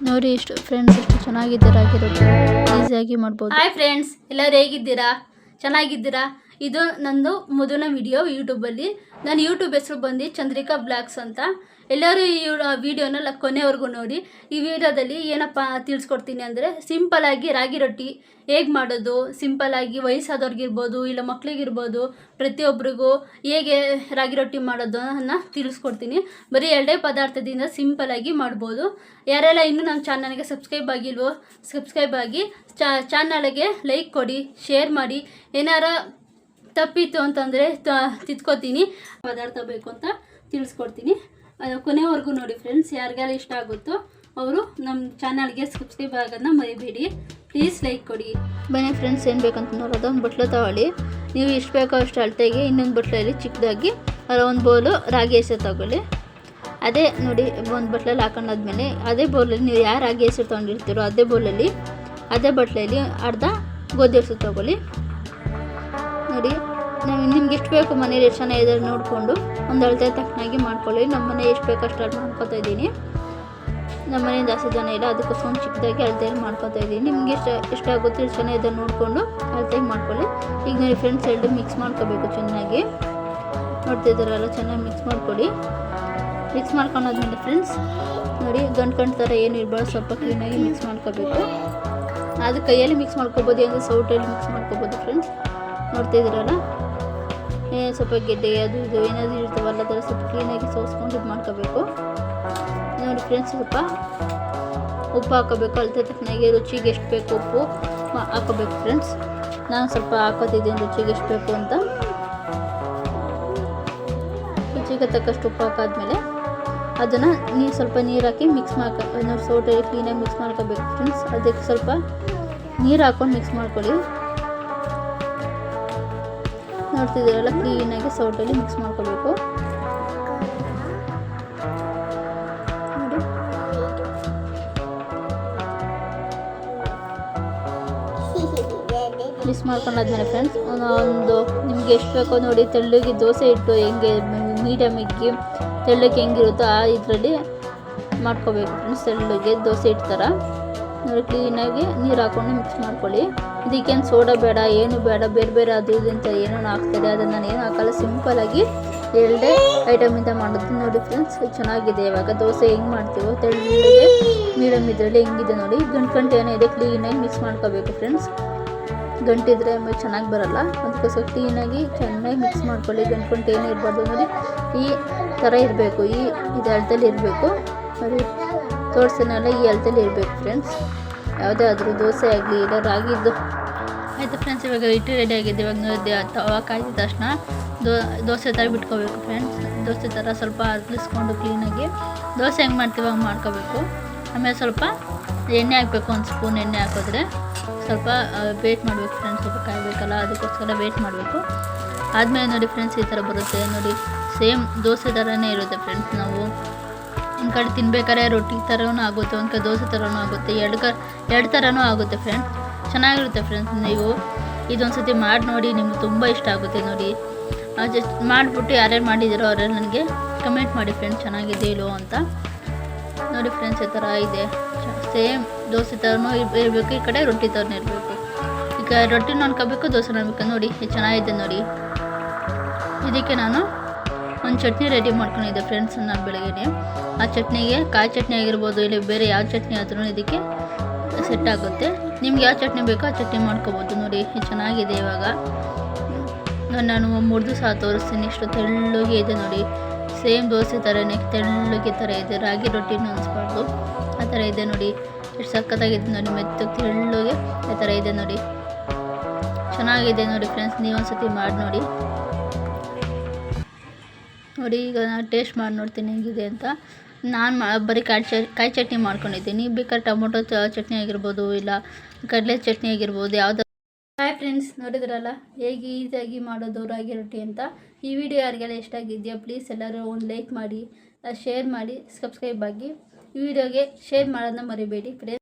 ನೋಡಿ ಇಷ್ಟು ಫ್ರೆಂಡ್ಸ್ ಎಷ್ಟು ಚೆನ್ನಾಗಿದೆ ರಾಗಿ ರೊಟ್ಟಿ ಈಸಿಯಾಗಿ ಮಾಡ್ಬೋದು. ಹಾಯ್ ಫ್ರೆಂಡ್ಸ್ ಎಲ್ಲರೂ ಹೇಗಿದ್ದೀರಾ? ಚೆನ್ನಾಗಿದ್ದೀರಾ? ಇದು ನಂದು ಮೊದಲನೇ ವಿಡಿಯೋ ಯೂಟ್ಯೂಬಲ್ಲಿ ನನ್ನ ಯೂಟ್ಯೂಬ್ ಹೆಸರು ಬಂದು ಚಂದ್ರಿಕಾ ಬ್ಲಾಗ್ಸ್ ಅಂತ. ಎಲ್ಲರೂ ಈ ವಿಡಿಯೋನ ಕೊನೆವರೆಗೂ ನೋಡಿ. ಈ ವಿಡಿಯೋದಲ್ಲಿ ಏನಪ್ಪ ತಿಳಿಸ್ಕೊಡ್ತೀನಿ ಅಂದರೆ ಸಿಂಪಲಾಗಿ ರಾಗಿ ರೊಟ್ಟಿ ಹೇಗೆ ಮಾಡೋದು ಸಿಂಪಲಾಗಿ ವಯಸ್ಸಾದವ್ರಿಗಿರ್ಬೋದು ಇಲ್ಲ ಮಕ್ಕಳಿಗಿರ್ಬೋದು ಪ್ರತಿಯೊಬ್ಬರಿಗೂ ಹೇಗೆ ರಾಗಿ ರೊಟ್ಟಿ ಮಾಡೋದು ಅನ್ನ ತಿಳಿಸ್ಕೊಡ್ತೀನಿ. ಬರೀ ಎರಡೇ ಪದಾರ್ಥದಿಂದ ಸಿಂಪಲಾಗಿ ಮಾಡ್ಬೋದು. ಯಾರೆಲ್ಲ ಇನ್ನೂ ನಮ್ಮ ಚಾನಲ್ಗೆ ಸಬ್ಸ್ಕ್ರೈಬ್ ಆಗಿಲ್ವೋ ಸಬ್ಸ್ಕ್ರೈಬ್ ಆಗಿ ಚಾನಲ್ಗೆ ಲೈಕ್ ಕೊಡಿ ಶೇರ್ ಮಾಡಿ. ಏನಾರ ತಪ್ಪಿತ್ತು ಅಂತಂದರೆ ತಿದ್ಕೋತೀನಿ. ಪದಾರ್ಥ ಬೇಕು ಅಂತ ತಿಳಿಸ್ಕೊಡ್ತೀನಿ. ಅದು ಕೊನೆವರೆಗೂ ನೋಡಿ ಫ್ರೆಂಡ್ಸ್ ಯಾರಿಗಾರು ಇಷ್ಟ ಆಗುತ್ತೋ ಅವರು ನಮ್ಮ ಚಾನಲ್ಗೆ ಸಬ್ಸ್ಕ್ರೈಬ್ ಆಗೋದನ್ನ ಮರಿಬೇಡಿ. ಪ್ಲೀಸ್ ಲೈಕ್ ಕೊಡಿ. ಬನ್ನಿ ಫ್ರೆಂಡ್ಸ್ ಏನು ಬೇಕಂತ ನೋಡೋದು. ಒಂದು ಬಟ್ಲು ತಗೊಳ್ಳಿ. ನೀವು ಇಷ್ಟು ಬೇಕೋ ಅಷ್ಟು ಅಳತೆಗೆ ಇನ್ನೊಂದು ಬಟ್ಲಲ್ಲಿ ಚಿಕ್ಕದಾಗಿ ಒಂದು ಬೌಲು ರಾಗಿ ಹೆಸರು ತಗೊಳ್ಳಿ. ಅದೇ ನೋಡಿ, ಒಂದು ಬಟ್ಲಲ್ಲಿ ಹಾಕೊಂಡಾದ್ಮೇಲೆ ಅದೇ ಬೌಲಲ್ಲಿ ನೀವು ಯಾರು ರಾಗಿ ಹೆಸರು ತೊಗೊಂಡಿರ್ತೀರೋ ಅದೇ ಬೌಲಲ್ಲಿ ಅದೇ ಬಟ್ಲಲ್ಲಿ ಅರ್ಧ ಗೋಧಿ ಹೆಸರು ತಗೊಳ್ಳಿ. ನೋಡಿ ನಾವು ನಿಮ್ಗೆ ಎಷ್ಟು ಬೇಕು ಮನೇಲಿ ಎಷ್ಟು ಜನ ಇದ್ದಾರೆ ನೋಡಿಕೊಂಡು ಒಂದು ಅಳತೆ ತಕ್ಕನಾಗಿ ಮಾಡ್ಕೊಳ್ಳಿ. ನಮ್ಮ ಮನೆ ಎಷ್ಟು ಬೇಕು ಅಷ್ಟು ಅಳತೆ ಮಾಡ್ಕೊತಾ ಇದ್ದೀನಿ. ನಮ್ಮ ಮನೆ ಜಾಸ್ತಿ ಜನ ಇಲ್ಲ, ಅದಕ್ಕೋಸ್ಕರ ಚಿಕ್ಕದಾಗಿ ಅಳತೆಯಲ್ಲಿ ಮಾಡ್ಕೊತಾ ಇದ್ದೀನಿ. ನಿಮ್ಗೆ ಎಷ್ಟು ಎಷ್ಟಾಗುತ್ತೆ ಎಷ್ಟು ಜನ ಇದ್ದಾರೆ ನೋಡಿಕೊಂಡು ಅಳತೆಗೆ ಮಾಡ್ಕೊಳ್ಳಿ. ಈಗ ನೋಡಿ ಫ್ರೆಂಡ್ಸ್ ಎರಡು ಮಿಕ್ಸ್ ಮಾಡ್ಕೋಬೇಕು ಚೆನ್ನಾಗಿ. ನೋಡ್ತಿದ್ದಾರಲ್ಲ ಚೆನ್ನಾಗಿ ಮಿಕ್ಸ್ ಮಾಡ್ಕೊಳ್ಳಿ. ಮಿಕ್ಸ್ ಮಾಡ್ಕೊಂಡಾದ್ಮೇಲೆ ಫ್ರೆಂಡ್ಸ್ ನೋಡಿ ಗಂಟು ಗಂಟು ಥರ ಏನು ಇರಬಾರ್ದು, ಸ್ವಲ್ಪ ಕ್ಲೀನಾಗಿ ಮಿಕ್ಸ್ ಮಾಡ್ಕೋಬೇಕು. ಅದು ಕೈಯಲ್ಲಿ ಮಿಕ್ಸ್ ಮಾಡ್ಕೋಬೋದು ಅಂದರೆ ಸೌಟಲ್ಲಿ ಮಿಕ್ಸ್ ಮಾಡ್ಕೋಬೋದು ಫ್ರೆಂಡ್ಸ್ ನೋಡ್ತಿದ್ದೀರಲ್ಲ? ಸ್ವಲ್ಪ ಗೆಡ್ಡೆ ಅದು ಇದು, ಏನಾದರೂ ಇರ್ತಾವಲ್ಲ ಅದರ ಸ್ವಲ್ಪ ಕ್ಲೀನಾಗಿ ಸೋಸ್ಕೊಂಡು ಇದು ಮಾಡ್ಕೋಬೇಕು. ನೋಡಿ ಫ್ರೆಂಡ್ಸ್ ಸ್ವಲ್ಪ ಉಪ್ಪು ಹಾಕೋಬೇಕು. ಅಲ್ಲಿ ತಕ್ಕನಾಗಿ ರುಚಿಗೆ ಎಷ್ಟು ಬೇಕು ಉಪ್ಪು ಹಾಕೋಬೇಕು ಫ್ರೆಂಡ್ಸ್ ನಾನು ಸ್ವಲ್ಪ ಹಾಕೋತಿದ್ದೀನಿ ರುಚಿಗೆ ಎಷ್ಟು ಬೇಕು ಅಂತ. ರುಚಿಗೆ ತಕ್ಕಷ್ಟು ಉಪ್ಪು ಹಾಕಾದ್ಮೇಲೆ ಅದನ್ನು ನೀರು ಸ್ವಲ್ಪ ನೀರು ಹಾಕಿ ಮಿಕ್ಸ್ ಮಾಡ್ಕೊ ನೋಡಿ ಸೌಟಲ್ಲಿ ಕ್ಲೀನಾಗಿ ಮಿಕ್ಸ್ ಮಾಡ್ಕೋಬೇಕು ಫ್ರೆಂಡ್ಸ್ ಅದಕ್ಕೆ ಸ್ವಲ್ಪ ನೀರು ಹಾಕ್ಕೊಂಡು ಮಿಕ್ಸ್ ಮಾಡ್ಕೊಳ್ಳಿ. ನೋಡ್ತಿದ್ದೀರಲ್ಲ ಕ್ಲೀನಾಗಿ ಸೌಟಲ್ಲಿ ಮಿಕ್ಸ್ ಮಾಡ್ಕೋಬೇಕು ನೋಡಿ. ಮಿಕ್ಸ್ ಮಾಡ್ಕೊಂಡಾದ್ಮೇಲೆ ಫ್ರೆಂಡ್ಸ್ ಒಂದು ನಿಮ್ಗೆ ಎಷ್ಟು ಬೇಕೋ ನೋಡಿ, ತೆಳ್ಳಗೆ ದೋಸೆ ಇಟ್ಟು ಹೆಂಗೆ ಮೀಡಿಯಮ್ ಇಕ್ಕಿ, ತೆಳ್ಳಗೆ ಹೆಂಗಿರುತ್ತೋ ಆ ಇದರಲ್ಲಿ ಮಾಡ್ಕೋಬೇಕು ಫ್ರೆಂಡ್ಸ್ ತೆಳ್ಳಗೆ ದೋಸೆ ಇಟ್ಟು ಥರ ನೋಡಿ ಕ್ಲೀನಾಗಿ ನೀರು ಹಾಕ್ಕೊಂಡು ಮಿಕ್ಸ್ ಮಾಡ್ಕೊಳ್ಳಿ. ಇದಕ್ಕೇನು ಸೋಡಾ ಬೇಡ, ಏನು ಬೇಡ, ಬೇರೆ ಬೇರೆ ಅದು ಇದು ಅಂತ ಏನೇನು ಹಾಕ್ತಾರೆ. ಅದನ್ನು ನಾನು ಏನು ಹಾಕಲ್ಲ ಸಿಂಪಲಾಗಿ ಎರಡೇ ಐಟಮಿಂದ ಮಾಡೋದು. ನೋಡಿ ಫ್ರೆಂಡ್ಸ್ ಚೆನ್ನಾಗಿದೆ ಇವಾಗ. ದೋಸೆ ಹೆಂಗೆ ಮಾಡ್ತೀವೋ ತೆಳ್ಳಗೆ ಮೀಡಿಯಮ್ ಇದರಲ್ಲಿ ಹೆಂಗಿದೆ ನೋಡಿ. ಗಂಟು ಗಂಟೆ ಇದೆ, ಕ್ಲೀನಾಗಿ ಮಿಕ್ಸ್ ಮಾಡ್ಕೋಬೇಕು ಫ್ರೆಂಡ್ಸ್ ಗಂಟಿದ್ರೆ ಆಮೇಲೆ ಚೆನ್ನಾಗಿ ಬರಲ್ಲ. ಅದಕ್ಕೋಸ್ಕರ ಕ್ಲೀನಾಗಿ ಚೆನ್ನಾಗಿ ಮಿಕ್ಸ್ ಮಾಡ್ಕೊಳ್ಳಿ. ಗಂಟು ಗಂಟೆ ಏನೂ ಇರಬಾರ್ದು ನೋಡಿ. ಈ ಥರ ಇರಬೇಕು. ಈ ಇದು ಇರಬೇಕು. ತೋರಿಸಿನಲ್ಲ ಈ ಅಳತೆಲಿ ಇರಬೇಕು ಫ್ರೆಂಡ್ಸ್ ಯಾವುದೇ ಆದರೂ ದೋಸೆ ಆಗಲಿ ಇಲ್ಲ ರಾಗಿದ್ದು ಆಯಿತು ಫ್ರೆಂಡ್ಸ್ ಇವಾಗ ಇಟ್ಟು ರೆಡಿ ಆಗಿದೆ. ಇವಾಗ ತವ ಕಾಯ್ದ ತಕ್ಷಣ ದೋ ದೋಸೆ ಥರ ಬಿಟ್ಕೋಬೇಕು ಫ್ರೆಂಡ್ಸ್ ದೋಸೆ ಥರ ಸ್ವಲ್ಪ ಅರ್ಲಿಸ್ಕೊಂಡು ಕ್ಲೀನಾಗಿ ದೋಸೆ ಹೆಂಗೆ ಮಾಡ್ತೀವಿ ಹಂಗೆ ಮಾಡ್ಕೋಬೇಕು. ಆಮೇಲೆ ಸ್ವಲ್ಪ ಎಣ್ಣೆ ಹಾಕಬೇಕು, ಒಂದು ಸ್ಪೂನ್ ಎಣ್ಣೆ ಹಾಕಿದ್ರೆ ಸ್ವಲ್ಪ ವೇಟ್ ಮಾಡಬೇಕು ಫ್ರೆಂಡ್ಸ್ ಸ್ವಲ್ಪ ಕಾಯಬೇಕಲ್ಲ, ಅದಕ್ಕೋಸ್ಕರ ವೇಟ್ ಮಾಡಬೇಕು. ಆದಮೇಲೆ ನೋಡಿ ಫ್ರೆಂಡ್ಸ್ ಈ ಥರ ಬರುತ್ತೆ. ನೋಡಿ ಸೇಮ್ ದೋಸೆ ಥರನೇ ಇರುತ್ತೆ ಫ್ರೆಂಡ್ಸ್ ನಾವು ಒಂದು ಕಡೆ ತಿನ್ಬೇಕಾದ್ರೆ ರೊಟ್ಟಿ ಥರನೂ ಆಗುತ್ತೆ, ಒಂದು ಕಡೆ ದೋಸೆ ಥರನೂ ಆಗುತ್ತೆ, ಎರಡು ಕ, ಎರಡು ಥರನೂ ಆಗುತ್ತೆ ಫ್ರೆಂಡ್ಸ್ ಚೆನ್ನಾಗಿರುತ್ತೆ ಫ್ರೆಂಡ್ಸ್ ನೀವು. ಇದೊಂದು ಸತಿ ಮಾಡಿ ನೋಡಿ, ನಿಮ್ಗೆ ತುಂಬ ಇಷ್ಟ ಆಗುತ್ತೆ ನೋಡಿ. ಜಸ್ಟ್ ಮಾಡಿಬಿಟ್ಟು ಯಾರ್ಯಾರು ಮಾಡಿದ್ದೀರೋ ಅವರೆಲ್ಲ ನನಗೆ ಕಮೆಂಟ್ ಮಾಡಿ ಫ್ರೆಂಡ್ಸ್ ಚೆನ್ನಾಗಿದೆ ಇಲ್ಲೋ ಅಂತ. ನೋಡಿ ಫ್ರೆಂಡ್ಸ್ ಈ ಥರ ಇದೆ. ಸೇಮ್ ದೋಸೆ ಥರನೂ ಇರ್- ಇರಬೇಕು, ಈ ಕಡೆ ರೊಟ್ಟಿ ಥರನೂ ಇರಬೇಕು. ಈಗ ರೊಟ್ಟಿನ ನೋಡ್ಕೋಬೇಕು ದೋಸೆ ನೋಡ್ಬೇಕು ನೋಡಿ, ಚೆನ್ನಾಗಿದೆ ನೋಡಿ. ಇದಕ್ಕೆ ನಾನು ಒಂದು ಚಟ್ನಿ ರೆಡಿ ಮಾಡ್ಕೊಂಡಿದ್ದೆ ಫ್ರೆಂಡ್ಸ್ ನಾನು ಬೆಳಗ್ಗೆ ಆ ಚಟ್ನಿಗೆ ಕಾಯಿ ಚಟ್ನಿ ಆಗಿರ್ಬೋದು ಇಲ್ಲ ಬೇರೆ ಯಾವ ಚಟ್ನಿ ಆದ್ರೂ ಇದಕ್ಕೆ ಸೆಟ್ ಆಗುತ್ತೆ. ನಿಮ್ಗೆ ಯಾವ ಚಟ್ನಿ ಬೇಕೋ ಆ ಚಟ್ನಿ ಮಾಡ್ಕೋಬೋದು ನೋಡಿ, ಚೆನ್ನಾಗಿದೆ ಇವಾಗ. ನಾನು- ಮುರಿದು ಮೂರು ದಿವಸ ತೋರಿಸ್ತೀನಿ, ಇಷ್ಟು ತೆಳ್ಳಗೆ ಇದೆ ನೋಡಿ. ಸೇಮ್ ದೋಸೆ ಥರನೇ ತೆಳ್ಳಗೆ ಥರ ಇದೆ, ರಾಗಿ ರೊಟ್ಟಿನೂ ಅನಿಸ್ಬಾರ್ದು. ಆ ಥರ ಇದೆ ನೋಡಿ. ಎಷ್ಟು ಸಖತ್ತಾಗಿದೆ ನೋಡಿ, ಮೆತ್ತಗೆ ತೆಳ್ಳಗೆ ಆ ಥರ ಇದೆ ನೋಡಿ. ಚೆನ್ನಾಗಿದೆ ನೋಡಿ ಫ್ರೆಂಡ್ಸ್ ನೀವು ಒಂದ್ಸತಿ ಮಾಡಿ ನೋಡಿ. ನೋಡಿ, ಈಗ ನಾನು ಟೇಸ್ಟ್ ಮಾಡಿ ನೋಡ್ತೀನಿ ಹೆಂಗಿದೆ ಅಂತ. ನಾನು ಮಾ ಬರೀ ಕಾಯಿ ಚಟ್ ಕಾಯಿ ಚಟ್ನಿ ಮಾಡ್ಕೊಂಡಿದ್ದೀನಿ. ಬೇಕಾದ್ರೆ ಟೊಮೊಟೊ ಚಟ್ನಿ ಆಗಿರ್ಬೋದು, ಇಲ್ಲ ಕಡಲೆ ಚಟ್ನಿ ಆಗಿರ್ಬೋದು, ಯಾವುದೋ ಹಾಯ್ ಫ್ರೆಂಡ್ಸ್ ನೋಡಿದ್ರಲ್ಲ? ಹೇಗೆ ಈಸಿಯಾಗಿ ಮಾಡೋದು ರಾಗಿ ರೊಟ್ಟಿ ಅಂತ. ಈ ವಿಡಿಯೋ ಯಾರಿಗೆಲ್ಲ ಇಷ್ಟ ಆಗಿದೆಯಾ ಪ್ಲೀಸ್ ಎಲ್ಲರೂ ಒಂದು ಲೈಕ್ ಮಾಡಿ ಶೇರ್ ಮಾಡಿ ಸಬ್ಸ್ಕ್ರೈಬ್ ಆಗಿ. ಈ ವಿಡಿಯೋಗೆ ಶೇರ್ ಮಾಡೋದನ್ನ ಮರಿಬೇಡಿ. ಫ್ರೆಂಡ್ಸ್